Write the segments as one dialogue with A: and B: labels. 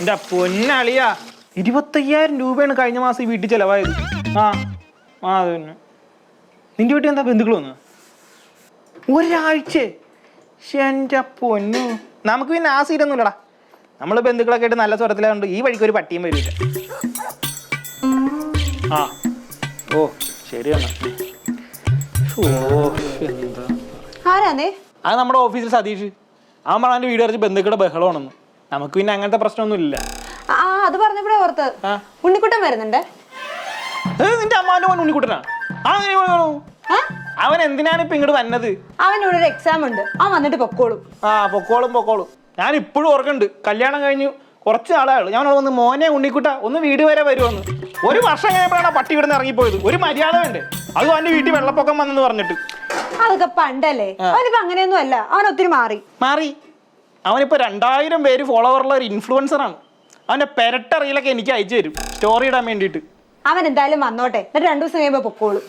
A: എന്റെ പൊന്നളിയാ. ഇരുപത്തയ്യായിരം രൂപയാണ് കഴിഞ്ഞ മാസം ഈ വീട്ടിൽ ചെലവായത്. ആ ആ അത് തന്നെ. നിന്റെ വീട്ടിൽ എന്താ ബന്ധുക്കൾ വന്നു? ഒരാഴ്ച. എന്റെ പൊന്നു. നമുക്ക് പിന്നെ ആ സീരൊന്നുമില്ലടാ നമ്മൾ ബന്ധുക്കളൊക്കെ ആയിട്ട് നല്ല സ്വരത്തിലായതുകൊണ്ട് ഈ വഴിക്ക് ഒരു പട്ടിയും വരില്ല ആ. ഓ ശരിയാണ് ഓ എന്താ?
B: ആരാന്നേ?
A: അത് നമ്മുടെ ഓഫീസിൽ സതീഷ്. അവൻ പറഞ്ഞ വീട് അടച്ച് ബന്ധുക്കളുടെ ബഹളമാണെന്ന്. നമുക്ക് പിന്നെ അങ്ങനത്തെ പ്രശ്നമൊന്നും ഇല്ല
B: ആ അത് പറഞ്ഞപ്പോഴേ ഓർത്ത്. ഉണ്ണിക്കുട്ടൻ വരുന്നുണ്ട്.
A: നിന്റെ അമ്മാവന്റെ മോൻ ഉണ്ണിക്കുട്ടനാ? ആ വേണോ? അവൻ എന്തിനാണ് ഇപ്പൊ ഇങ്ങോട്ട് വന്നത്?
B: അവനോട് ഒരു എക്സാം ഉണ്ട്. അവൻ വന്നിട്ട് പൊക്കോളും.
A: ആ പൊക്കോളും പൊക്കോളും. ഞാൻ ഇപ്പോഴും ഓർക്കുന്നുണ്ട്. കല്യാണം കഴിഞ്ഞു കുറച്ച് നാളായുള്ളൂ. ഞാൻ അവിടെ വന്ന് മോനെ ഉണ്ണിക്കുട്ട ഒന്ന് വീട് വരെ വരുമെന്ന് ഒരു വർഷം കഴിഞ്ഞപ്പോഴാണ് ആ പട്ടി ഇവിടുന്ന് ഇറങ്ങിപ്പോയത്. ഒരു മര്യാദ വേണ്ടേ? അതും അവന്റെ വീട്ടിൽ വെള്ളപ്പൊക്കം വന്നെന്ന് പറഞ്ഞിട്ട്.
B: അതൊക്കെ പണ്ടല്ലേ? അവനിപ്പോ അങ്ങനെയൊന്നും അല്ല അവൻ ഒത്തിരി മാറി.
A: മാറി. അവനിപ്പോ രണ്ടായിരം പേര് ഫോളോവറുള്ള ഒരു ഇൻഫ്ലുവൻസറാണ് അവന്റെ പെരട്ട റീലൊക്കെ എനിക്ക് അയച്ചു തരും. സ്റ്റോറി ഇടാൻ വേണ്ടിയിട്ട്.
B: അവൻ എന്തായാലും വന്നോട്ടെ. എന്നിട്ട് രണ്ടു ദിവസം കഴിയുമ്പോൾ പൊക്കോളൂ.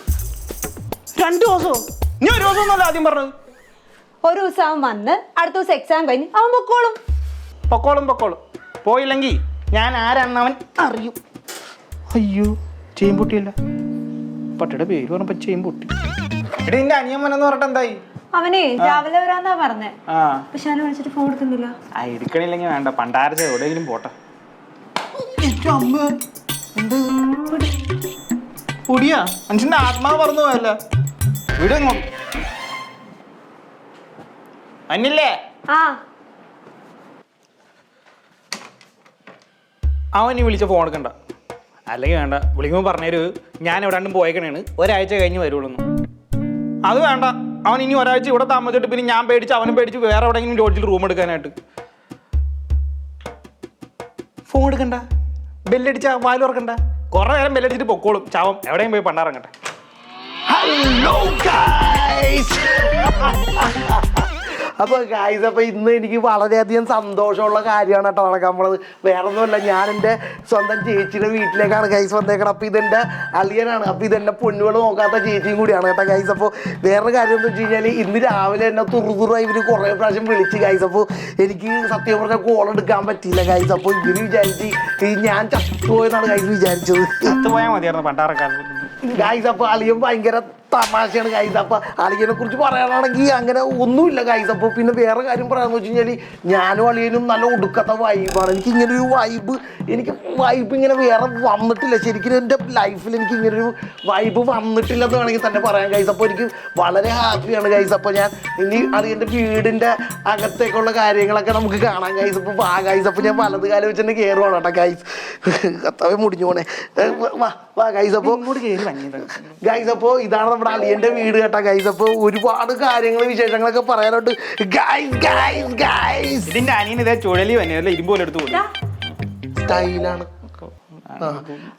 A: രണ്ടു ദിവസമോ നീ ഒരു ദിവസം ഒന്നല്ല ആദ്യം പറഞ്ഞത്?
B: ഒരു ദിവസം അവൻ വന്ന് അടുത്ത ദിവസം എക്സാം കഴിഞ്ഞ് അവൻ പൊക്കോളും.
A: പൊക്കോളും പൊക്കോളും. പോയില്ലെങ്കിൽ ഞാൻ ആരാണെന്ന് അവൻ അറിയും. അയ്യോ ചെയിൻ പൊട്ടിയല്ല പട്ടിയുടെ പേര് പറഞ്ഞപ്പോൾ ചെയിൻ പൊട്ടി എടി നിന്റെ അനിയമ്മനെന്ന് പറഞ്ഞിട്ട് എന്തായി?
B: അവനെ രാവിലെ വരാന്നാ പറഞ്ഞേ.
A: ആ.
B: പക്ഷെ അവനെ വിളിച്ചിട്ട് ഫോൺ എടുക്കുന്നില്ല.
A: ആ എടുക്കണില്ലെങ്കിൽ വേണ്ട. പണ്ടാരച്ച എവിടെയെങ്കിലും പോട്ടെ. പൊടിയാ? മനുഷ്യന്റെ ആത്മാവ് പറഞ്ഞു പോയല്ല? വീട് അന്നില്ലേ
B: ആ.
A: അവൻ ഈ വിളിച്ച ഫോൺ എടുക്കണ്ട. അല്ലെങ്കിൽ വേണ്ട. വിളിക്കുമ്പോൾ പറഞ്ഞൊരു ഞാൻ എവിടാണ്ടും പോയേക്കണേണ്. ഒരാഴ്ച കഴിഞ്ഞ് വരുള്ളൂ അത് വേണ്ട. അവൻ ഇനി ഒരാഴ്ച ഇവിടെ താമസിച്ചിട്ട് പിന്നെ ഞാൻ പേടിച്ച് അവനും പേടിച്ച് വേറെ എവിടെയെങ്കിലും ലോഡ്ജിൽ റൂം എടുക്കാനായിട്ട്. ഫോൺ എടുക്കണ്ട. ബെല്ലടിച്ച വാൽ ഉറക്കണ്ട. കുറേ നേരം ബെല്ലടിച്ചിട്ട് പൊക്കോളും. ചാവം. എവിടെയും പോയി പണ്ടാറങ്ങട്ടെ.
C: ഹലോ ഗായ്സ് അപ്പൊ ഗായ്സ് അപ്പൊ ഇന്ന് എനിക്ക് വളരെയധികം സന്തോഷമുള്ള കാര്യമാണ് കേട്ടോ നടക്കാൻ പോണത്. വേറെ ഒന്നുമല്ല ഞാൻ എന്റെ സ്വന്തം ചേച്ചിയുടെ വീട്ടിലേക്കാണ് ഗൈസ് വന്നേക്കണം അപ്പൊ ഇതെന്റെ അളിയനാണ്. അപ്പൊ ഇതെന്നെ പൊന്നുകൾ നോക്കാത്ത ചേച്ചിയും കൂടിയാണ് കേട്ടോ ഗൈസ് അപ്പോൾ വേറെ കാര്യം എന്ന് വെച്ച് കഴിഞ്ഞാൽ ഇന്ന് രാവിലെ എന്നെ തുറുതുറായി ഇവർ കുറേ പ്രാവശ്യം വിളിച്ച് ഗൈസ് അപ്പോൾ എനിക്ക് സത്യം പറഞ്ഞാൽ കോൾ എടുക്കാൻ പറ്റിയില്ല ഗൈസ് അപ്പോൾ ഇവർ വിചാരിച്ച് ഈ ഞാൻ ചത്തുപോയെന്നാണ് ഗൈസ് വിചാരിച്ചത്.
A: ചത്തുപോയാൽ മതിയായിരുന്നു പണ്ടാറക്കാലം.
C: ഗൈസ് അപ്പൊ അളിയും ഭയങ്കര തമാശയാണ് കൈസപ്പ അളിയനെ കുറിച്ച് പറയാനാണെങ്കിൽ അങ്ങനെ ഒന്നുമില്ല കൈസപ്പ പിന്നെ വേറെ കാര്യം പറയാന്ന് വെച്ച് കഴിഞ്ഞാൽ ഞാനും അളിയനും നല്ല ഒടുക്കത്തെ വൈബാണ് എനിക്ക് ഇങ്ങനെ ഒരു വൈബ് എനിക്ക് വൈബ് ഇങ്ങനെ വേറെ വന്നിട്ടില്ല. ശരിക്കും എന്റെ ലൈഫിൽ എനിക്ക് ഇങ്ങനെ ഒരു വൈബ് വന്നിട്ടില്ലെന്ന് വേണമെങ്കിൽ തന്നെ പറയാം കൈസപ്പ എനിക്ക് വളരെ ഹാപ്പിയാണ് കൈസപ്പ ഞാൻ ഇനി അളിയന്റെ വീടിന്റെ അകത്തേക്കുള്ള കാര്യങ്ങളൊക്കെ നമുക്ക് കാണാം ഗൈസ് അപ്പോൾ വാ ഗൈസ് അപ്പോൾ ഞാൻ വലത് കാലം വെച്ച് തന്നെ കയറുവാണ് കേട്ടോ ഗൈസ് കത്താവേ മുടിഞ്ഞു പോണേ. വാ വാ ഗൈസ് അപ്പോൾ
A: ഇങ്ങോട്ട് കയറി വന്നത്
C: ഗൈസ് അപ്പോ ഇതാണ് നമ്മുടെ അളിയന്റെ വീട് കേട്ടാ ഗൈസ് അപ്പൊ ഒരുപാട് കാര്യങ്ങൾ വിശേഷങ്ങളൊക്കെ പറയാനുണ്ട്. ഗൈസ് ഗൈസ് ഗൈസ്
A: ഇതിന്റെ അനിയൻ ഇതേ ചുഴലി തന്നെ അല്ല? ഇരുമ്പ് പോലെ എടുത്തു
C: സ്റ്റൈലാണ്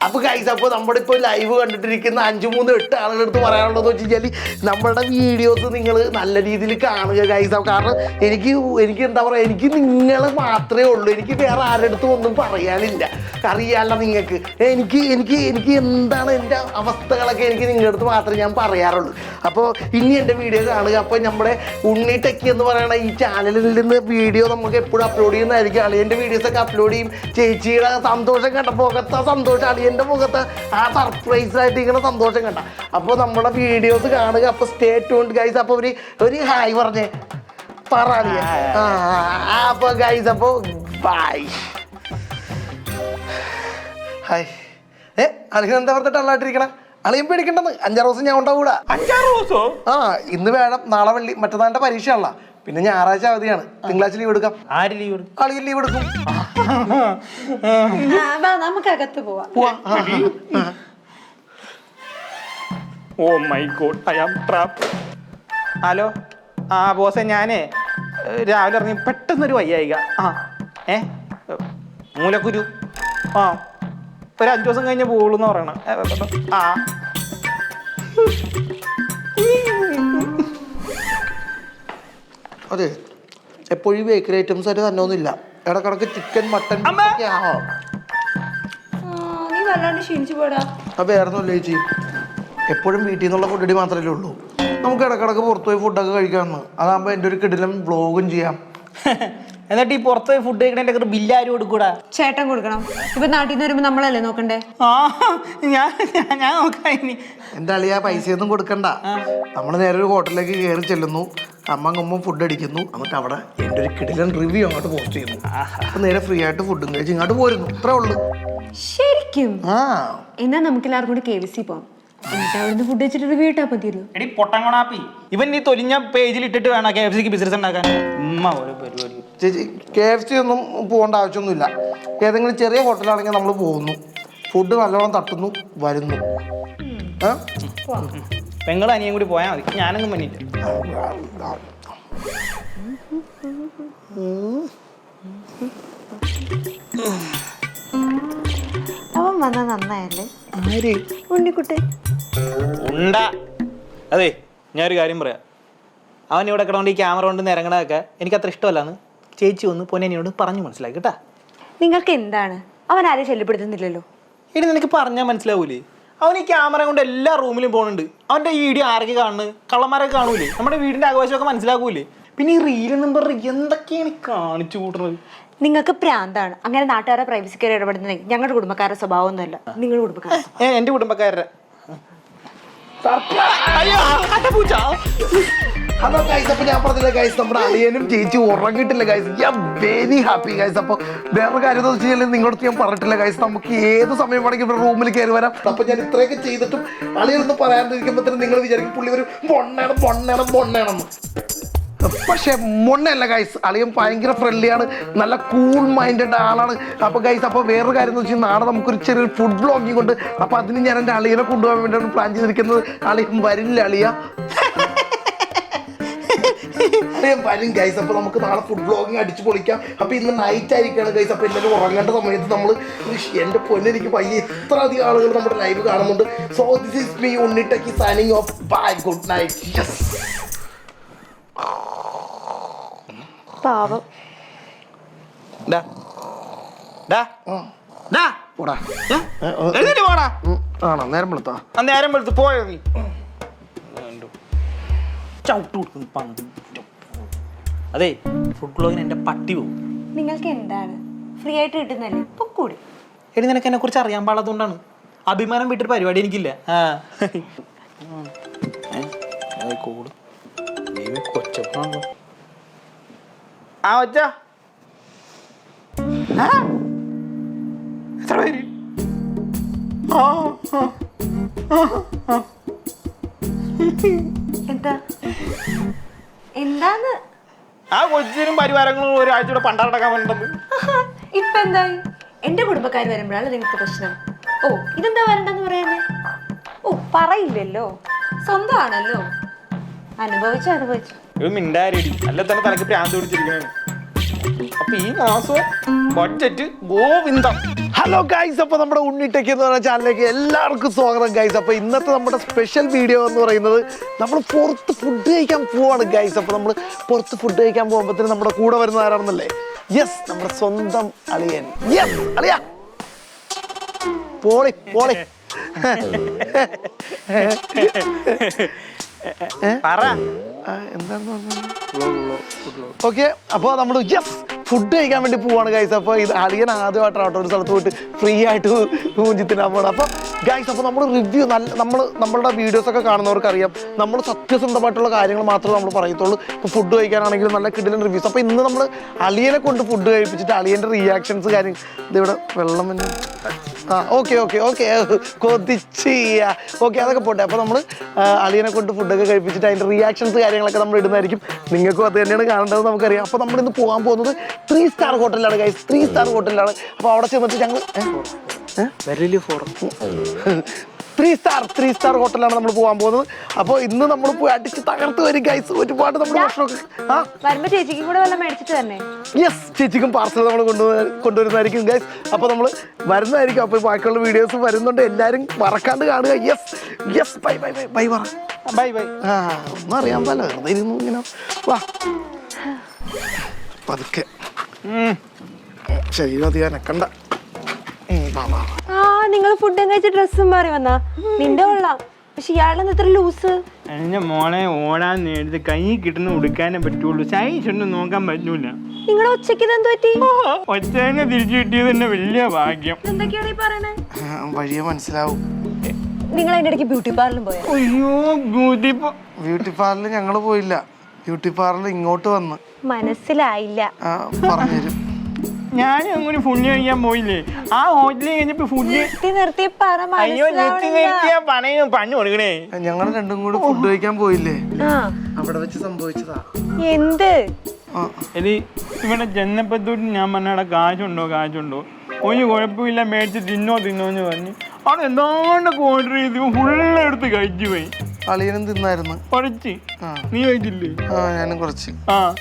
C: അപ്പൊ ഗൈസ് അപ്പൊ നമ്മുടെ ഇപ്പൊ ലൈവ് കണ്ടിട്ടിരിക്കുന്ന അഞ്ചു മൂന്ന് എട്ട് ആളുകളുടെ അടുത്ത് പറയാനുള്ളത് വെച്ച് കഴിഞ്ഞാൽ നമ്മളുടെ വീഡിയോസ് നിങ്ങൾ നല്ല രീതിയിൽ കാണുക ഗൈസ് കാരണം എനിക്ക് എനിക്ക് എന്താ പറയാ എനിക്ക് നിങ്ങൾ മാത്രമേ ഉള്ളൂ. എനിക്ക് വേറെ ആരുടെ അടുത്തും ഒന്നും പറയാനില്ല. അറിയാല്ല നിങ്ങൾക്ക്. എനിക്ക് എനിക്ക് എനിക്ക് എന്താണ് എന്റെ അവസ്ഥകളൊക്കെ എനിക്ക് നിങ്ങളുടെ അടുത്ത് മാത്രമേ ഞാൻ പറയാറുള്ളൂ. അപ്പോൾ ഇനി എന്റെ വീഡിയോ കാണുക. അപ്പോൾ നമ്മുടെ ഉണ്ണി ടെക്കി എന്ന് പറയുന്ന ഈ ചാനലിൽ നിന്ന് വീഡിയോ നമുക്ക് എപ്പോഴും അപ്ലോഡ് ചെയ്യുന്നതായിരിക്കും. അളിയന്റെ വീഡിയോസൊക്കെ അപ്ലോഡ് ചെയ്യും. ചേച്ചിയുടെ സന്തോഷം കണ്ട മുഖത്ത് ആ സന്തോഷം അളിയന്റെ മുഖത്ത് ആ സർപ്രൈസ് ആയിട്ട് ഇങ്ങനെ സന്തോഷം കണ്ട. അപ്പോൾ നമ്മുടെ വീഡിയോസ് കാണുക. അപ്പോൾ സ്റ്റേ ട്യൂൺഡ് ഗൈസ് അപ്പോൾ ഒരു ഒരു ഹായ് പറഞ്ഞേ പറ അളിയ ആ അപ്പോൾ ഗൈസ് അപ്പോൾ ബൈ ഹായ്. ഏ അളിയൻ എന്താ പറഞ്ഞിട്ട് അള്ളായിട്ടിരിക്കണ അളിയും പേടിക്കണ്ടെന്ന്. അഞ്ചാറ് ദിവസം ഞാൻ ഉണ്ടാവൂടാ.
A: അഞ്ചാറ് ദിവസോ?
C: ആ ഇന്ന് വേണം. നാളെ വെള്ളി മറ്റന്നാളുടെ പരീക്ഷയാണല്ല. പിന്നെ ഞായറാഴ്ച അവധിയാണ്. തിങ്കളാഴ്ച ലീവ് എടുക്കാം.
A: ആര് ലീവ്
C: അളിയൻ ലീവ് എടുക്കും.
B: ആ, വാ, നമുക്ക് അകത്ത് പോവാം.
A: ഓ my god I am trap hello. ആ ബോസെ ഞാനേ രാവിലെ ഇറങ്ങി പെട്ടെന്നൊരു വയ്യായിക. ആ ഏ, മൂലക്കുരു. ആ. ഒരു അഞ്ചു ദിവസം കഴിഞ്ഞ പോകുള്ളൂ എന്ന് പറയണം ആ.
C: അതെ എപ്പോഴും ബേക്കറി ഐറ്റംസ് ആയിട്ട് തന്നെ ഒന്നുമില്ല. ഇടക്കിടക്ക് ചിക്കൻ മട്ടൻ
B: നീ വല്ലാണ്ട് ക്ഷീണിച്ചു പോടാ
C: വേറെ ഒന്നുമില്ല ചേച്ചി. എപ്പോഴും വീട്ടിൽ നിന്നുള്ള ഫുഡടി മാത്രമല്ലേ ഉള്ളൂ. നമുക്ക് ഇടക്കിടക്ക് പുറത്തുപോയി ഫുഡൊക്കെ കഴിക്കാമെന്ന്. അതാകുമ്പോൾ എന്റെ ഒരു കിടിലം വ്ളോഗും ചെയ്യാം.
A: എന്നിട്ട് ഈ പുറത്ത് പോയി ഫുഡ് കഴിക്കണേ ഒക്കെ ബില്ല് ആരും കൊടുക്കൂടാ
B: ചേട്ടൻ കൊടുക്കണം. ഇപ്പൊ നാട്ടിൽ നിന്ന് വരുമ്പോ നമ്മളല്ലേ നോക്കണ്ടേ?
A: ആ ഞാൻ ഞാൻ- ഞാൻ നോക്കാം ഇനി.
C: എന്റെ അളിയ പൈസയൊന്നും കൊടുക്കണ്ട. നമ്മൾ നേരെ ഒരു ഹോട്ടലിലേക്ക് കയറി ചെല്ലുന്നു. അമ്മ കമ്മ ഫുഡ് അടിക്കുന്നു. എന്നിട്ട് അവിടെ എന്റെ ഒരു കിടിലൻ റിവ്യൂ അങ്ങോട്ട് പോസ്റ്റ് ചെയ്യുന്നു. അപ്പൊ നേരെ ഫ്രീ ആയിട്ട് ഫുഡും കഴിച്ച് ഇങ്ങോട്ട് പോരുന്നു. ഇത്രേ ഉള്ളൂ.
B: ശരിക്കും?
C: ആ.
B: എന്നാ നമുക്ക് എല്ലാവർക്കും കൂടി കെ വി സി പോവാം. എന്നിട്ട് അവിടുന്ന് ഫുഡ് വെച്ചിട്ട് റിവ്യൂ ഇട്ടാ മതിയല്ലോ.
A: എടി പൊട്ടങ്ങണാപ്പി ഇവൻ നീ തൊലിഞ്ഞ പേജിൽ ഇട്ടിട്ട് വേണം കെ എഫ് സിക്ക് ബിസിനസ് ഉണ്ടാക്കാൻ? ഉമ്മ ഒരു പരിപാടി.
C: ചേച്ചി കെ എഫ് സി ഒന്നും പോകേണ്ട ആവശ്യമൊന്നുമില്ല. ഏതെങ്കിലും ചെറിയ ഹോട്ടലാണെങ്കിൽ നമ്മൾ പോകുന്നു. ഫുഡ് നല്ലോണം തട്ടുന്നു വരുന്നു?
A: പെങ്ങളും അനിയും കൂടി പോയാൽ മതി. ഞാനൊന്നും മന്നിട്ട്.
B: അവൻ വന്ന നന്നായല്ലേ?
C: ആര്?
B: ഉണ്ണിക്കുട്ടി
A: ഉണ്ട. അതെ ഞാനൊരു കാര്യം പറയാം. അവൻ ഇവിടെ കിടന്നുകൊണ്ട് ഈ ക്യാമറ കൊണ്ട് നിരങ്ങണതൊക്കെ എനിക്ക് അത്ര ഇഷ്ടമല്ലാന്ന്. ചേച്ചി ഒന്ന് പൊന്നേനോട് പറഞ്ഞു മനസ്സിലാക്കി കേട്ടാ.
B: നിങ്ങൾക്ക് എന്താണ് അവൻ ആരെയും ശല്യപ്പെടുത്തുന്നില്ലല്ലോ.
A: ഇനി നിനക്ക് പറഞ്ഞാൽ മനസ്സിലാവൂലേ? അവൻ ഈ ക്യാമറ കൊണ്ട് എല്ലാ റൂമിലും പോകുന്നുണ്ട് അവന്റെ ഈ വീഡിയോ ആരൊക്കെ കാണുന്നത് കള്ളന്മാരൊക്കെ കാണൂലേ? നമ്മുടെ വീടിന്റെ ആഘോഷമൊക്കെ മനസ്സിലാക്കൂലേ? പിന്നെ ഈ റീൽ നമ്പർ എന്തൊക്കെയാണ് കാണിച്ചു കൂട്ടുന്നത്?
B: നിങ്ങൾക്ക് പ്രാന്താണ്. അങ്ങനെ നാട്ടുകാരെ പ്രൈവസി കയറി ഇടപെടുന്നെങ്കിൽ ഞങ്ങളുടെ കുടുംബക്കാരുടെ സ്വഭാവമൊന്നുമല്ല. നിങ്ങളുടെ കുടുംബക്കാർ
A: ഏ എന്റെ കുടുംബക്കാരുടെ. അയ്യോ.
C: ഹലോ ഗൈസ് അപ്പൊ ഞാൻ പറഞ്ഞില്ല ഗൈസ് നമ്മുടെ അളിയനും ചേച്ചി ഉറങ്ങിയിട്ടില്ല ഗൈസ് ഞാൻ വെരി ഹാപ്പി ഗൈസ് അപ്പൊ വേറെ കാര്യം എന്ന് വെച്ച് കഴിഞ്ഞാൽ നിങ്ങളടുത്ത് ഞാൻ പറഞ്ഞിട്ടില്ല ഗൈസ് നമുക്ക് ഏത് സമയം വേണമെങ്കിൽ ഇവിടെ റൂമിൽ കയറി വരാം. അപ്പൊ ഞാൻ ഇത്രയൊക്കെ ചെയ്തിട്ടും അളിയനൊന്നും പറയാണ്ടിരിക്കുമ്പോഴത്തേനും നിങ്ങൾ വിചാരിക്കും പുള്ളി ഒരു പൊണ്ണേണം പൊണ്ണേണം പൊണ്ണേണം. പക്ഷെ മൊണ്ണല്ല ഗൈസ് അളിയൻ ഭയങ്കര ഫ്രണ്ട്ലിയാണ് നല്ല കൂൾ മൈൻഡഡ് ആളാണ്. അപ്പൊ ഗൈസ് അപ്പൊ വേറൊരു കാര്യം എന്ന് വെച്ചാൽ നാളെ നമുക്കൊരു ചെറിയൊരു ഫുഡ് ബ്ലോഗിങ് ഉണ്ട്. അപ്പൊ അതിന് ഞാൻ എന്റെ അളിയനെ കൊണ്ടുപോകാൻ വേണ്ടിയാണ് പ്ലാൻ ചെയ്തിരിക്കുന്നത്. അളിയൻ വരില്ല അളിയ. അളിയൻ വരും ഗൈസ് അപ്പൊ നമുക്ക് നാളെ ഫുഡ് ബ്ലോഗിങ് അടിച്ചു പൊളിക്കാം. അപ്പൊ ഇന്ന് നൈറ്റ് ആയിരിക്കുകയാണ് ഗൈസ് അപ്പൊ എല്ലാവരും ഉറങ്ങേണ്ട സമയത്ത് നമ്മൾ എന്റെ പൊന്നെനിക്ക് പയ്യെ ഇത്ര അധികം ആളുകൾ നമ്മുടെ ലൈവ് കാണുന്നുണ്ട്. So this is me ഉണ്ണിട്ടക്കി signing off bye good night yes
B: പാവം.
C: ആണോ? നേരം വെളുത്താ?
A: ആ നേരം വെളുത്ത് പോയോ നീ? ചവിട്ടു കൊടുക്കുന്നു പന്ത്. അതെ ഫുഡ് ബ്ലോഗിന് എന്റെ പട്ടി പോകും
B: നിങ്ങൾക്ക് എന്താണ്? ഫ്രീ ആയിട്ട് കിട്ടുന്നല്ലേ ഇപ്പൊ കൂടി.
A: എടി നിനക്ക് എന്നെ കുറിച്ച് അറിയാൻ പാടാത്തതുകൊണ്ടാണ് അഭിമാനം വിട്ടൊരു പരിപാടി എനിക്കില്ല. ആ. കൂട്. ദൈവമേ, കൊച്ചപ്പനാണല്ലോ. ആ ഒച്ച. എത്ര പേര്?
B: എന്താ? എന്താന്ന്?
A: ആ കൊച്ചിനും പരിവാരങ്ങളും ഒരാഴ്ച കൂടെ പണ്ടാറടക്കാൻ വേണ്ടത്
B: ഇപ്പൊ എന്തായി? എന്റെ കുടുംബക്കാർ വരുമ്പോഴാണ് നിങ്ങൾക്ക് പ്രശ്നം. ഓ ഇതെന്താ വരണ്ടെന്ന് പറയുന്നേ ഓ പറയില്ലല്ലോ. സ്വന്തമാണല്ലോ. അനുഭവിച്ചു അനുഭവിച്ചു?
A: ഇത് മിണ്ടാരടി. അല്ല തന്നെ തലക്ക് പ്രാന്ത് പിടിച്ചിരിക്കണേ. അപ്പൊ ഈ മാസം ബഡ്ജറ്റ് ഗോവിന്ദം.
C: ഹലോ ഗൈസ് അപ്പൊ നമ്മുടെ ഉണ്ണിട്ടേക്ക് എന്ന് പറഞ്ഞ ചാനലിലേക്ക് എല്ലാവർക്കും സ്വാഗതം ഗൈസ് അപ്പൊ ഇന്നത്തെ നമ്മുടെ സ്പെഷ്യൽ വീഡിയോ എന്ന് പറയുന്നത് നമ്മൾ പുറത്ത് ഫുഡ് കഴിക്കാൻ പോവാണ് ഗൈസ് അപ്പൊ നമ്മൾ പുറത്ത് ഫുഡ് കഴിക്കാൻ പോകുമ്പോഴത്തേനും നമ്മുടെ കൂടെ വരുന്ന ആരാണെന്നല്ലേ? യെസ് നമ്മുടെ സ്വന്തം അളിയൻ. യെസ് അളിയ. പോളി പോളി.
A: പറ.
C: എന്താണെന്ന് ഓക്കെ അപ്പോൾ നമ്മൾ യെസ് ഫുഡ് കഴിക്കാൻ വേണ്ടി പോവാണ് ഗൈസ് അപ്പോൾ ഇത് അളിയൻ ആദ്യമായിട്ടാണ് ഒരു സ്ഥലത്ത് പോയിട്ട് ഫ്രീ ആയിട്ട് ഊഞ്ചിത്തിനാൻ പോകണം അപ്പോൾ ഗൈസ് അപ്പോൾ നമ്മൾ റിവ്യൂ നല്ല നമ്മൾ നമ്മളുടെ വീഡിയോസ് ഒക്കെ കാണുന്നവർക്ക് അറിയാം നമ്മൾ സത്യസന്ധമായിട്ടുള്ള കാര്യങ്ങൾ മാത്രമേ നമ്മൾ പറയത്തുള്ളൂ. ഇപ്പോൾ ഫുഡ് കഴിക്കാനാണെങ്കിലും നല്ല കിടിലൻ റിവ്യൂസ് അപ്പോൾ ഇന്ന് നമ്മൾ അളിയനെ കൊണ്ട് ഫുഡ് കഴിപ്പിച്ചിട്ട് അളിയന്റെ റിയാക്ഷൻസ് കാര്യം ഇതിവിടെ വെള്ളം തന്നെ ആ ഓക്കെ ഓക്കെ ഓക്കെ കൊതിച്ച് ഓക്കെ അതൊക്കെ പോട്ടെ. അപ്പോൾ നമ്മൾ അളിയനെ കൊണ്ട് ഫുഡൊക്കെ കഴിപ്പിച്ചിട്ട് അതിന്റെ റിയാക്ഷൻസ് കാര്യങ്ങളൊക്കെ നമ്മൾ ഇടുന്നതായിരിക്കും. നിങ്ങൾക്കും അത് തന്നെയാണ് കാണേണ്ടത് നമുക്കറിയാം. അപ്പോൾ നമ്മളിന്ന് പോകാൻ പോകുന്നത് ത്രീ സ്റ്റാർ ഹോട്ടലിലാണ് ഗൈസ് ത്രീ സ്റ്റാർ ഹോട്ടലിലാണ് അപ്പോൾ അവിടെ ചെന്നിട്ട് ഞങ്ങൾ ത്രീ സ്റ്റാർ ത്രീ സ്റ്റാർ ഹോട്ടലാണ് നമ്മൾ പോകാൻ പോകുന്നത്. അപ്പോൾ ഇന്ന് നമ്മൾ പോയി അടിച്ച് തകർത്ത് വരും ഗൈസ് ഒരുപാട് നമ്മൾ ഭക്ഷണമൊക്കെ
B: ചേച്ചിക്കും കൂടെ വല്ല മേടിച്ചിട്ട് തന്നെ
C: യെസ് ചേച്ചിക്കും പാർസൽ നമ്മൾ കൊണ്ടുവന്ന കൊണ്ടുവരുന്നതായിരിക്കും ഗൈസ് അപ്പോൾ നമ്മൾ വരുന്നതായിരിക്കും. അപ്പോൾ ബാക്കിയുള്ള വീഡിയോസ് വരുന്നുണ്ട്. എല്ലാരും മറക്കാണ്ട് കാണുക. Yes yes bye bye bye bye പറ.
A: ബൈ ബൈ
C: ആ ഒന്നും അറിയാൻ വെറുതെ ഇരുന്നു ഇങ്ങനെ വാ. പതുക്കെ. ശരീരം അധികം നക്കണ്ട.
B: ആ നിങ്ങൾ ഫുഡും കഴിച്ച ഡ്രസ്സും മാറി വന്നാ. നിന്റെ കൊള്ളാം. പക്ഷെ ഇയാളെന്ന് ഇത്ര ലൂസ്
A: എന്റെ മോളെ ഓടാൻ നേരത്തെ കൈ കിട്ടുന്ന ഉടുക്കാനേ പറ്റുള്ളൂ. സൈസ് ഒന്നും നോക്കാൻ പറ്റൂല.
B: നിങ്ങളെ ഉച്ചയ്ക്ക് ഇതെന്ത് പറ്റി?
A: ഒറ്റേനെ തിരിച്ചു കിട്ടിയത് തന്നെ വലിയ ഭാഗ്യം.
B: എന്തൊക്കെയാണ് ഈ പറയണേ
C: വഴിയെ മനസ്സിലാവും.
B: നിങ്ങൾ അതിന്റെ ഇടയ്ക്ക് ബ്യൂട്ടി പാർലറിലും പോയോ?
A: അയ്യോ ബ്യൂട്ടി
C: ബ്യൂട്ടി പാർലറിൽ ഞങ്ങൾ പോയില്ല. ബ്യൂട്ടി പാർലർ ഇങ്ങോട്ട് വന്ന്.
B: മനസ്സിലായില്ല.
C: ആ, പറഞ്ഞുതരും.
A: ഞാൻ അങ്ങനെ ഫുഡ് കഴിക്കാൻ പോയില്ലേ? ആ ഹോട്ടലിൽ കഴിഞ്ഞപ്പോ ഫുഡ്
B: നിർത്തി നിർത്തി പറ
A: അയ്യോ നിർത്തി നിർത്തിയാ പണയും പണി കൊടുക്കണേ.
C: ഞങ്ങൾ രണ്ടും കൂടി ഫുഡ് കഴിക്കാൻ പോയില്ലേ?
B: ആ.
C: അവിടെ വെച്ച് സംഭവിച്ചതാ.
B: എന്ത്?
C: ആ,
A: എടി ഇവിടെ ചെന്നപ്പത്തോട്ട് ഞാൻ പറഞ്ഞ കാശുണ്ടോ കാശുണ്ടോ? ഒരു കുഴപ്പമില്ല മേടിച്ച് തിന്നോ തിന്നോ എന്ന് പറഞ്ഞ്. അവിടെ എന്താണ്ട് ഓർഡർ ചെയ്ത് ഫുള്ള് എടുത്ത് കഴിച്ചു പോയി.
C: അളിയനും തിന്നായിരുന്നു.
A: നീ കഴിച്ചില്ലേ?
C: ആ ഞാനും കുറച്ച്.
A: ആ.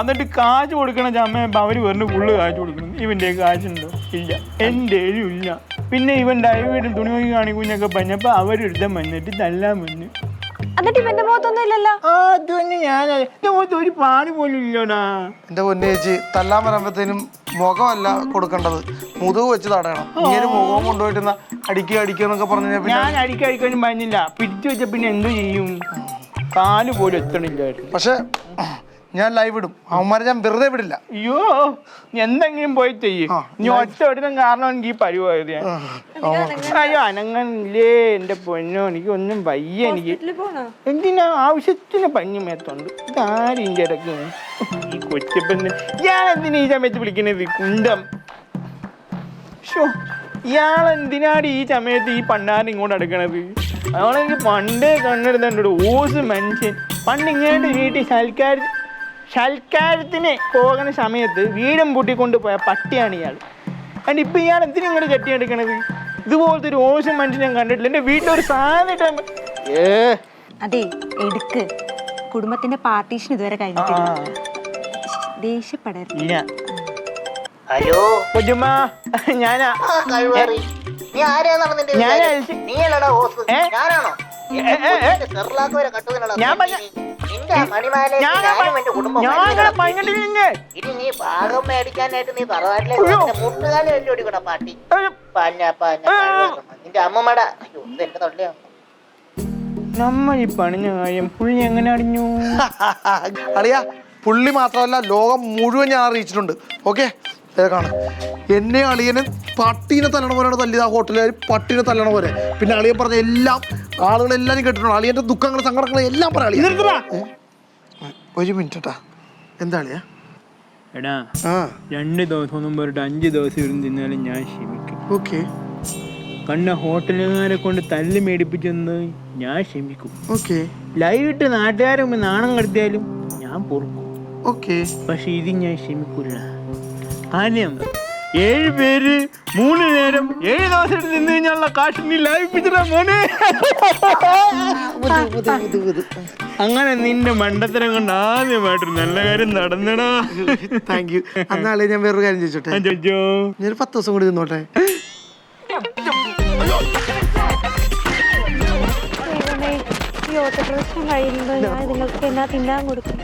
A: എന്നിട്ട് കാശ് കൊടുക്കണ ചമ്മ അവർ പറഞ്ഞു ഫുള്ള് കാശ് കൊടുക്കണം. ഇവന്റെ കാശുണ്ടോ? ഇല്ല. എന്റെ ഇല്ല. പിന്നെ ഇവൻ ഡൈവീടും തുണി നോക്കി കാണിക്കുഞ്ഞൊക്കെ പറഞ്ഞപ്പോ അവരെടുത്ത മഞ്ഞിട്ട് തല്ലാൻ വന്നു.
B: എന്നിട്ട് ഇവന്റെ മുഖത്തൊന്നും ഇല്ലല്ലോ.
A: ഞാൻ മുഖത്ത് ഒരു പാട് പോലും ഇല്ലോടാ.
C: എന്റെ പൊന്നു ചേച്ചി തല്ലാൻ വരുമ്പത്തേനും മുഖമല്ല കൊടുക്കേണ്ടത്. മുതുക് വെച്ച് തടയണം. ഇങ്ങനെ മുഖം കൊണ്ടുപോയിട്ട് അടിക്കുക അടിക്കുക എന്നൊക്കെ പറഞ്ഞു പിന്നെ
A: ഞാൻ അടിക്കടിക്കാനും പറഞ്ഞില്ല. പിടിച്ചു വെച്ച പിന്നെ എന്തു ചെയ്യും? കാൽ പോലും എത്തണില്ലായിരുന്നു.
C: പക്ഷെ ഞാൻ ലൈവ് ഇടും. അവന്മാരെ ഞാൻ വെറുതെ വിടില്ല.
A: അയ്യോ നീ എന്തെങ്കിലും പോയി ചെയ്യും. നീ ഒറ്റ ഒരുത്തം കാരണം എനിക്ക് ഈ പരിപാടി ഞാൻ അയ്യോ അനങ്ങനില്ലേ എന്റെ പൊന്നോ എനിക്ക് ഒന്നും വയ്യ എനിക്ക്.
B: പോണോ?
A: എന്തിനാ ആവശ്യത്തിന് പഞ്ഞു മേത്തുണ്ട്? ഇതാരും ഇടയ്ക്ക്? ഈ കൊച്ചപ്പന്ന് ഞാൻ എന്തിനാ ഈ സമയത്ത് വിളിക്കണത്? കുണ്ടം. ഷോ ഇയാൾ എന്തിനാണ് ഈ സമയത്ത് ഈ പണ്ടാരം ഇങ്ങോട്ട് എടുക്കണത് എനിക്ക് പണ്ടേ കണ്ണെടുത്തുണ്ട് ഓസ് മനുഷ്യൻ. പണ്ട് ഇങ്ങോട്ട് വീട്ടിൽ സൽക്കാര സൽക്കാരത്തിന് പോകുന്ന സമയത്ത് വീടും പൂട്ടിക്കൊണ്ട് പോയ പട്ടിയാണ് ഇയാൾ അതുകൊണ്ട് ഇപ്പം ഇയാൾ എന്തിനും ഇങ്ങോട്ട് ചട്ടി എടുക്കണത് ഇതുപോലത്തെ ഒരു ഓശം മനുഷ്യൻ ഞാൻ കണ്ടിട്ടില്ല. എന്റെ വീട്ടിലൊരു സാധനം ഏ?
B: അതെ എടുക്ക്. കുടുംബത്തിന്റെ പാർട്ടീഷൻ ഇതുവരെ
A: കഴിഞ്ഞു
B: കഴിഞ്ഞിട്ടില്ല ദേഷ്യപ്പെടരുത്.
A: ഇല്ല.
D: ഹലോ
A: കൊച്ചുമ്മ
D: ഞാൻ നീ നിന്റെ
A: ഞാൻ?
D: നീ
A: അല്ലടാ
D: ഞാനാണോ?
A: ഞാൻ? പറഞ്ഞ- ഞാൻ
D: ഭയങ്കര ഇനി നീ ഭാഗം മേടിക്കാനായിട്ട് നീ തറവാട്ടിലേക്ക് മുട്ടുകാലം എല്ലാം ഓടിക്കണ പാട്ടി. പഞ്ഞ പഞ്ഞ നിന്റെ അമ്മമ്മട അയ്യോ ഇത് എന്റെ തൊള്ളയാണ്
A: നമ്മ ഈ പണിഞ്ഞ കാര്യം പുള്ളി എങ്ങനെ അറിഞ്ഞു?
C: അറിയാ പുള്ളി മാത്രമല്ല ലോകം മുഴുവൻ ഞാൻ അറിയിച്ചിട്ടുണ്ട്. ഓക്കെ? കാണാം. എന്നെ അളിയനെ പട്ടീനെ തല്ലണ പോലെയാണ് തല്ലിയത് ആ ഹോട്ടലുകാർ പട്ടീനെ തല്ലണ പോലെ. പിന്നെ അളിയൻ പറഞ്ഞ എല്ലാം ആളുകളെല്ലാരും കേട്ടിട്ടുണ്ട്. അളിയന്റെ ദുഃഖങ്ങൾ സങ്കടങ്ങൾ എല്ലാം പറയാം. ഒരു മിനിറ്റ് ട്ടാ. എന്താ അളിയാ?
A: എടാ രണ്ട് ദിവസം മുമ്പ് ഒരു അഞ്ച് ദിവസം ഇരുന്ന് തിന്നാലും ഞാൻ ക്ഷമിക്കും.
C: ഓക്കെ.
A: കണ്ട ഹോട്ടലുകാരെ കൊണ്ട് തല്ല് മേടിപ്പിച്ചെന്ന് ഞാൻ ക്ഷമിക്കും.
C: ഓക്കെ.
A: ലൈവിട്ട് നാട്ടുകാരെ നാണം കടത്തിയാലും ഞാൻ പൊറുക്കും.
C: ഓക്കെ.
A: പക്ഷെ ഇത് ഞാൻ ക്ഷമിക്കില്ല കാര്യം ഏഴ് പേര് മൂന്ന് നേരം ഏഴ് ദിവസം എടുത്ത് നിന്ന് കഴിഞ്ഞുള്ള കാശ് നീ ലാഭിപ്പിച്ചിട്ടാ മോനെ. അങ്ങനെ നിന്റെ മണ്ടത്തരം കൊണ്ട് ആദ്യമായിട്ടൊരു നല്ല കാര്യം നടന്നടാ.
C: താങ്ക് യു അന്നാളെ ഞാൻ വേറൊരു കാര്യം ചോദിച്ചോട്ടെ?
A: ചോദിച്ചോ.
C: ഞാനൊരു പത്ത് ദിവസം കൂടി നിന്നോട്ടെ?
B: ഈ ഓട്ടപ്രശ്നം കഴിയുമ്പോൾ ഞാൻ നിങ്ങൾക്ക് എന്നാ തിന്നാൻ കൊടുക്കും?